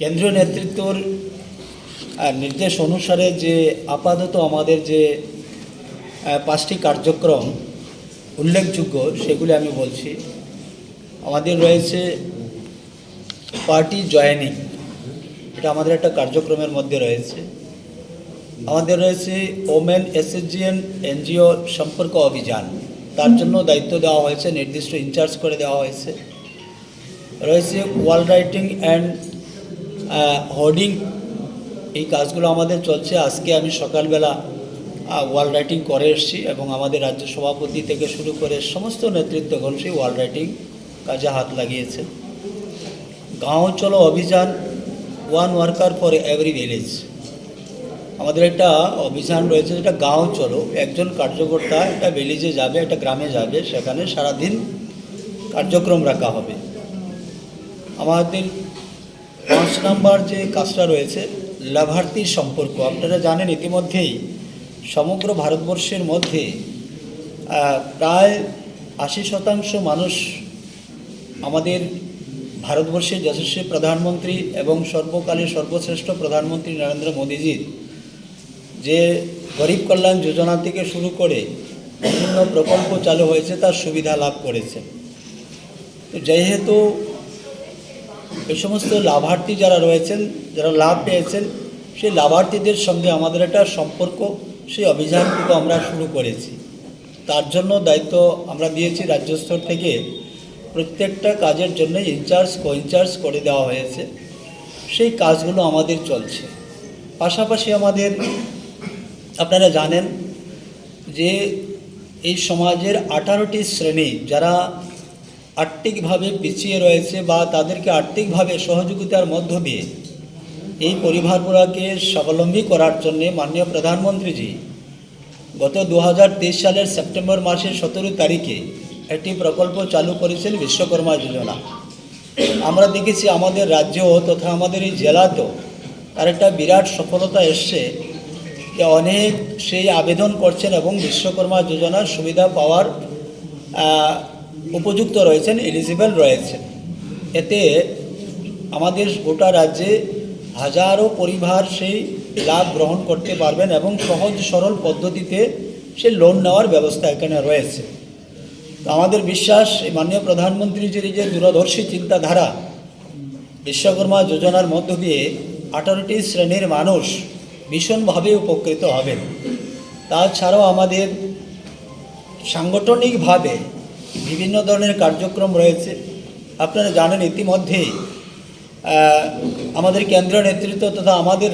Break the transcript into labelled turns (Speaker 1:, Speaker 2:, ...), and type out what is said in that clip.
Speaker 1: কেন্দ্রীয় নেতৃত্বর নির্দেশ অনুসারে যে আপাতত আমাদের যে পাঁচটি কার্যক্রম উল্লেখযোগ্য, সেগুলি আমি বলছি। আমাদের রয়েছে পার্টি জয়েনিং, এটা আমাদের একটা কার্যক্রমের মধ্যে রয়েছে। আমাদের রয়েছে ওমেন এসএসজিএন এনজিও সম্পর্ক অভিযান, তার জন্য দায়িত্ব দেওয়া হয়েছে, নির্দিষ্ট ইনচার্জ করে দেওয়া হয়েছে। রয়েছে ওয়াল রাইটিং অ্যান্ড হোর্ডিং এই কাজগুলো আমাদের চলছে। আজকে আমি সকালবেলা ওয়াল রাইটিং করে এসেছি এবং আমাদের রাজ্য সভাপতি থেকে শুরু করে সমস্ত নেতৃত্বগণ সেই ওয়াল রাইটিং কাজে হাত লাগিয়েছে গাঁও চলো অভিযান one worker for every village আমাদের একটা অভিযান রয়েছে যেটা গাঁও চলো। একজন কার্যকর্তা একটা ভিলেজে যাবে, একটা গ্রামে যাবে, সেখানে সারাদিন কার্যক্রম রাখা হবে। আমাদের পাঁচ নাম্বার যে কাজটা রয়েছে, লাভার্থীর সম্পর্ক। আপনারা জানেন ইতিমধ্যেই সমগ্র ভারতবর্ষের মধ্যে প্রায় আশি শতাংশ মানুষ আমাদের ভারতবর্ষের যশস্বী প্রধানমন্ত্রী এবং সর্বকালের সর্বশ্রেষ্ঠ প্রধানমন্ত্রী নরেন্দ্র মোদীজির যে গরিব কল্যাণ যোজনা থেকে শুরু করে বিভিন্ন প্রকল্প চালু হয়েছে, তার সুবিধা লাভ করেছে তো যেহেতু এই সমস্ত লাভার্থী যারা রয়েছেন, যারা লাভ পেয়েছেন, সেই লাভার্থীদের সঙ্গে আমাদের একটা সম্পর্ক, সেই অভিযানটুকু আমরা শুরু করেছি। তার জন্য দায়িত্ব আমরা দিয়েছি রাজ্য স্তর থেকে। প্রত্যেকটা কাজের জন্য ইনচার্জ কো ইনচার্জ করে দেওয়া হয়েছে। সেই কাজগুলো আমাদের চলছে। পাশাপাশি আমাদের, আপনারা জানেন যে এই সমাজের আঠারোটি শ্রেণি, যারা আর্থিকভাবে পিছিয়ে রয়েছে বা তাদেরকে আর্থিকভাবে সহযোগিতার মধ্য দিয়ে এই পরিবারগুলোকে স্বাবলম্বী করার জন্যে মাননীয় প্রধানমন্ত্রীজি গত দু হাজার তেইশ সালের সেপ্টেম্বর মাসের সতেরো তারিখে একটি প্রকল্প চালু করেছেন বিশ্বকর্মা যোজনা। আমরা দেখেছি আমাদের রাজ্য তথা আমাদের এই জেলাতেও তার একটা বিরাট সফলতা এসছে যে অনেক সেই আবেদন করছেন এবং বিশ্বকর্মা যোজনার সুবিধা পাওয়ার উপযুক্ত রয়েছেন এলিজিবল রয়েছেন। এতে আমাদের গোটা রাজ্যে হাজারো পরিবার সেই লাভ গ্রহণ করতে পারবেন এবং সহজ সরল পদ্ধতিতে সে লোন নেওয়ার ব্যবস্থা এখানে রয়েছে। তো আমাদের বিশ্বাস, এই মাননীয় প্রধানমন্ত্রীজির যে দূরদর্শী চিন্তাধারা, বিশ্বকর্মা যোজনার মধ্য দিয়ে আঠারোটি শ্রেণির মানুষ ভীষণভাবে উপকৃত হবেন। তাছাড়াও আমাদের সাংগঠনিকভাবে বিভিন্ন ধরনের কার্যক্রম রয়েছে। আপনারা জানেন ইতিমধ্যে আমাদের কেন্দ্রীয় নেতৃত্ব তথা আমাদের